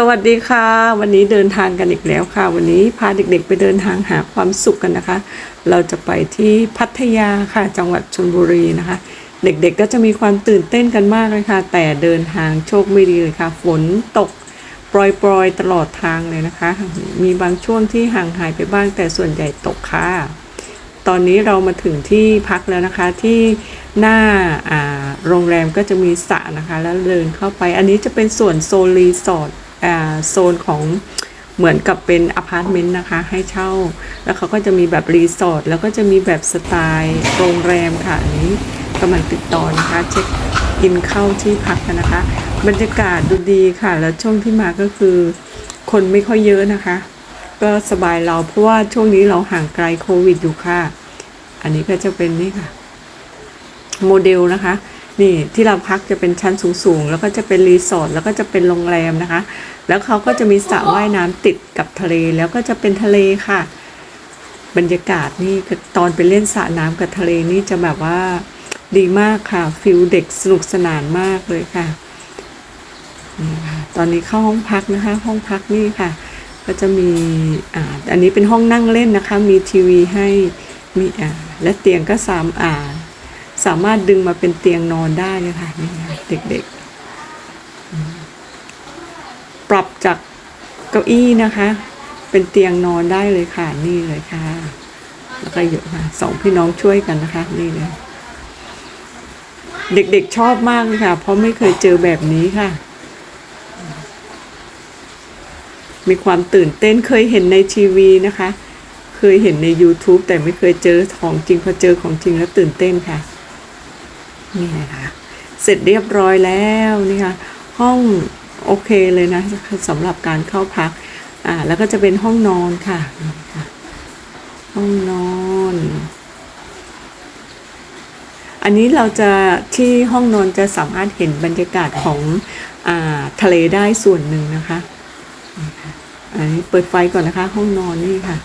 สวัสดีค่ะ วันนี้เดินทางกันอีกแล้วค่ะ วันนี้พาเด็กๆ ไปเดินทางหาความสุขกันนะคะ เราจะไปที่พัทยาค่ะจังหวัดชลบุรีนะคะ เด็กๆก็จะมีความตื่นเต้นกันมากเลยค่ะ แต่เดินทางโชคไม่ดีเลยค่ะ ฝนตกปรอยๆตลอดทางเลยนะคะ มีบางช่วงที่ห่างหายไปบ้างแต่ส่วนใหญ่ตกค่ะ ตอนนี้เรามาถึงที่พักแล้วนะคะที่หน้าโรงแรมก็จะมีสระนะคะ แล้วเดินเข้าไป อันนี้จะเป็นส่วนโซนรีสอร์ท โซนของเหมือนกับเป็นอพาร์ตเมนต์นะคะ ให้เช่า แล้วเขาก็จะมีแบบรีสอร์ทแล้วก็จะมีแบบสไตล์โรงแรมค่ะอันนี้กำลังติดต่อนะคะเช็คอินเข้าที่พักกันนะคะ บรรยากาศดูดีค่ะ แล้วช่วงที่มาก็คือ คนไม่ค่อยเยอะนะคะ ก็สบายเราเพราะว่าช่วงนี้เราห่างไกลโควิดอยู่ค่ะ อันนี้ก็จะเป็นนี่ค่ะ โมเดลนะคะ นี่ที่เราพักจะเป็นชั้นสูงๆ แล้วก็จะเป็นรีสอร์ทแล้วก็จะเป็นโรงแรมนะคะ แล้วเขาก็จะมีสระว่ายน้ำติดกับทะเลแล้วก็จะเป็นทะเลค่ะ บรรยากาศนี่ตอนไปเล่นสระน้ำกับทะเลนี่จะแบบว่าดีมากค่ะฟิลเด็กสนุกสนานมากเลยค่ะนี่ค่ะตอนนี้เข้าห้องพักนะคะ ห้องพักนี่ค่ะ ก็จะมีอ่าอันนี้เป็นห้องนั่งเล่นนะคะ มีทีวีให้มีอ่าและเตียงก็สามอ่า สามารถดึงมาเป็นเตียงนอนได้เลยค่ะนี่ค่ะเด็กๆ ปรับจากเก้าอี้นะคะ เป็นเตียงนอนได้เลยค่ะนี่เลยค่ะ แล้วก็อยู่ค่ะสองพี่น้องช่วยกันนะคะ นี่เลยเด็กๆชอบมากเลยค่ะ เพราะไม่เคยเจอแบบนี้ค่ะ มีความตื่นเต้นเคยเห็นในทีวีนะคะ เคยเห็นใน YouTube แต่ไม่เคยเจอของจริงพอเจอของจริงแล้วตื่นเต้นค่ะ นี่นะคะเสร็จเรียบร้อยแล้วนี่ค่ะห้องโอเคเลยนะสำหรับการเข้าพักอ่าแล้วก็จะเป็นห้องนอนค่ะ ห้องนอน อันนี้เราจะที่ห้องนอนจะสามารถเห็นบรรยากาศของอ่าทะเลได้ส่วนหนึ่งนะคะนี่ค่ะอันนี้เปิดไฟก่อนนะคะ ห้องนอนนี่ค่ะ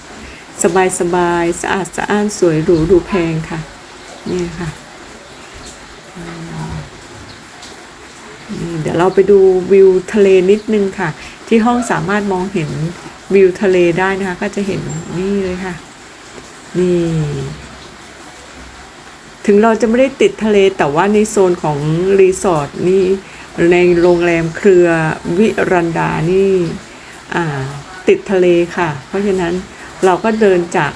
สบายสบายสะอาดสะอ้านสวยหรูดูแพงค่ะ นี่ค่ะ เดี๋ยวเราไปดูวิวทะเลนิดนึงค่ะ ที่ห้องสามารถมองเห็นวิวทะเลได้นะคะ ก็จะเห็นนี่เลยค่ะ นี่ ถึงเราจะไม่ได้ติดทะเลแต่ว่าในโซนของรีสอร์ทนี่ในโรงแรมเครือวิรันดานี่ติดทะเลค่ะ เพราะฉะนั้นเราก็เดินจาก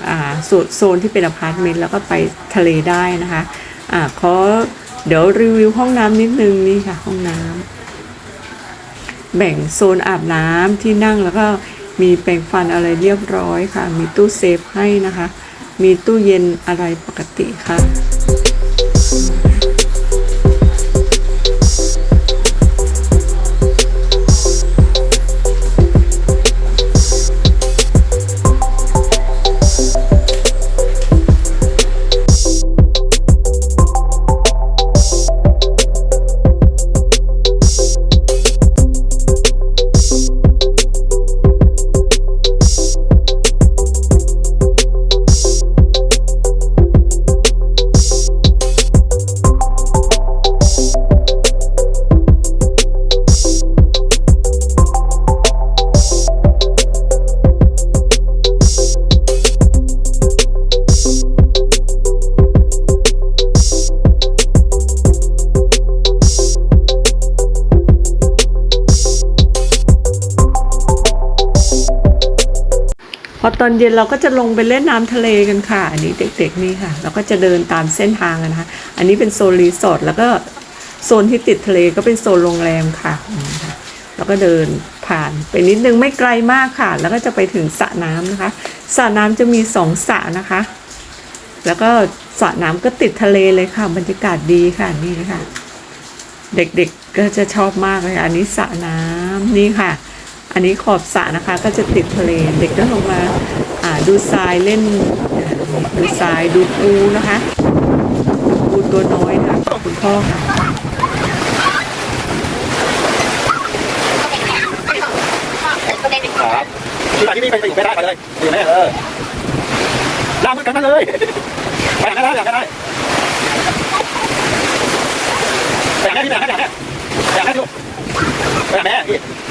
โซนที่เป็นอพาร์ตเมนต์แล้วก็ไปทะเลได้นะคะอ่าขอ เดี๋ยวรีวิวห้องน้ำนิดนึงนี่ค่ะ ห้องน้ำแบ่งโซนอาบน้ำที่นั่งแล้วก็มีแปรงฟันอะไรเรียบร้อยค่ะ มีตู้เซฟให้นะคะ มีตู้เย็นอะไรปกติค่ะ อตอนเย็นเราก็จะลงไปเล่นน้ำทะเลกันค่ะ อันนี้เด็กๆนี่ค่ะ เราก็จะเดินตามเส้นทางนะคะ อันนี้เป็นโซนรีสอร์ทแล้วก็โซนที่ติดทะเลก็เป็นโซนโรงแรมค่ะแล้วก็เดินผ่านไปนิดนึงไม่ไกลมากค่ะ แล้วก็จะไปถึงสระน้ำนะคะสระน้ำจะมีสองสระนะคะ แล้วก็สระน้ำก็ติดทะเลเลยค่ะ บรรยากาศดีค่ะนี่ค่ะ เด็กๆก็จะชอบมากเลยอันนี้สระน้ำนี่ค่ะ อันนี้ขอบสระนะคะก็จะติดทะเลเด็กก็ลงมาอ่าดูทรายเล่นดูทรายดูปูนะคะปูตัวน้อยนะคะขอบคุณพ่อค่ะครับที่นที่นี่ไปไปอยู่ไม่ได้ไปเลยอยู่ไหมเออลากมือกันมาเลยไปไหนได้อยากได้ไปไหนที่ไหนที่ไหนที่ไหนที่ไหนที่ไหนที่ไหน